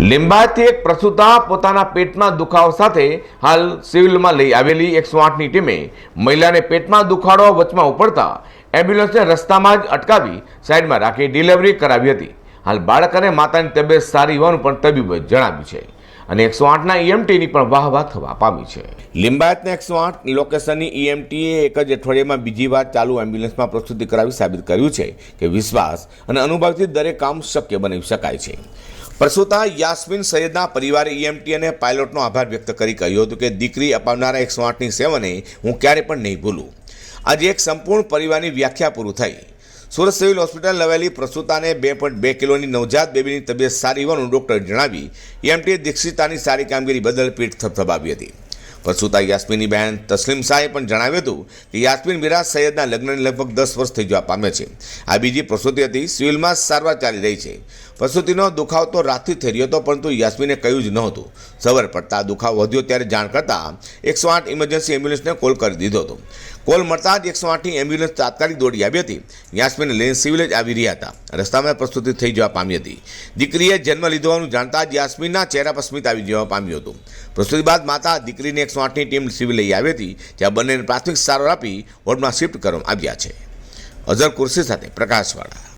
લીંબાયતથી એક પ્રસૂતા પોતાના પેટમાં દુખાવો સાથે હાલ સિવિલમાં લઈ આવેલી એકસો આઠની ટીમે મહિલાને પેટમાં દુખાડો વચમાં ઉપડતા એમ્બ્યુલન્સને રસ્તામાં જ અટકાવી સાઈડમાં રાખી ડિલિવરી કરાવી હતી. હાલ બાળક અને માતાની તબિયત સારી હોવાનું પણ તબીબોએ જણાવ્યું છે અને એકસો આઠના ઈએમટીની પણ વાહ વાહ થવા પામી છે. લિંબાયતના એકસો આઠ લોકેશનની ઈએમટીએ એક જ અઠવાડિયામાં બીજી વાર ચાલુ એમ્બ્યુલન્સમાં પ્રસ્તુતિ કરાવી સાબિત કર્યું છે કે વિશ્વાસ અને અનુભવથી દરેક કામ શક્ય બનાવી શકાય છે. પ્રસૂતા યાસ્મીન સૈયદના પરિવારે ઈએમટી અને પાયલોટનો આભાર વ્યક્ત કરી કહ્યું હતું કે દીકરી અપાવનારા એકસો આઠની સેવાને હું ક્યારે પણ નહીં ભૂલું. આજે એક સંપૂર્ણ પરિવારની વ્યાખ્યા પૂરું થઈ. સુરત સિવિલ હોસ્પિટલ લવેલી પ્રસૂતાને બે પોઈન્ટ બે કિલોની નવજાત બેબીની તબિયત સારી હોવાનું ડૉક્ટરે જણાવી એમટીએ દીક્ષિતાની સારી કામગીરી બદલ પીઠ થપથપાવી હતી. પ્રસૂતા યાસ્મીનની બહેન તસ્લીમ શાહે પણ જણાવ્યું હતું કે યાસ્મીન મિરાજ સૈયદના લગ્નને લગભગ દસ વર્ષ થઈ જવા પામે છે. આ બીજી પ્રસૂતિ હતી સિવિલમાં સારવાર ચાલી રહી છે. પ્રસૂતિનો દુખાવો તો રાતથી થઈ રહ્યો હતો, પરંતુ યાસ્મીને કહ્યું જ નહોતું. સવાર પડતા દુખાવો વધ્યો ત્યારે જાણ કરતાં એકસો આઠ ઇમરજન્સી એમ્બ્યુલન્સને કોલ કરી દીધો હતો. કોલ મળતા જ એકસો આઠની એમ્બ્યુલન્સ તાત્કાલિક દોડી આવી હતી. યાસ્મીને લઈને સિવિલ જ આવી રહ્યા હતા. રસ્તામાં પ્રસ્તુતિ થઈ જવા પામી હતી. દીકરીએ જન્મ લીધવાનું જાણતા જ યાસ્મીનના ચહેરા પર સ્મિત આવી જવા પામ્યું હતું. પ્રસ્તુતિ બાદ માતા દીકરીને એકસો આઠની ટીમ સિવિલ લઈ આવી હતી, જ્યાં બંનેને પ્રાથમિક સારવાર આપી વોર્ડમાં શિફ્ટ કરવામાં આવ્યા છે. અઝર કુર્સી સાથે પ્રકાશવાળા.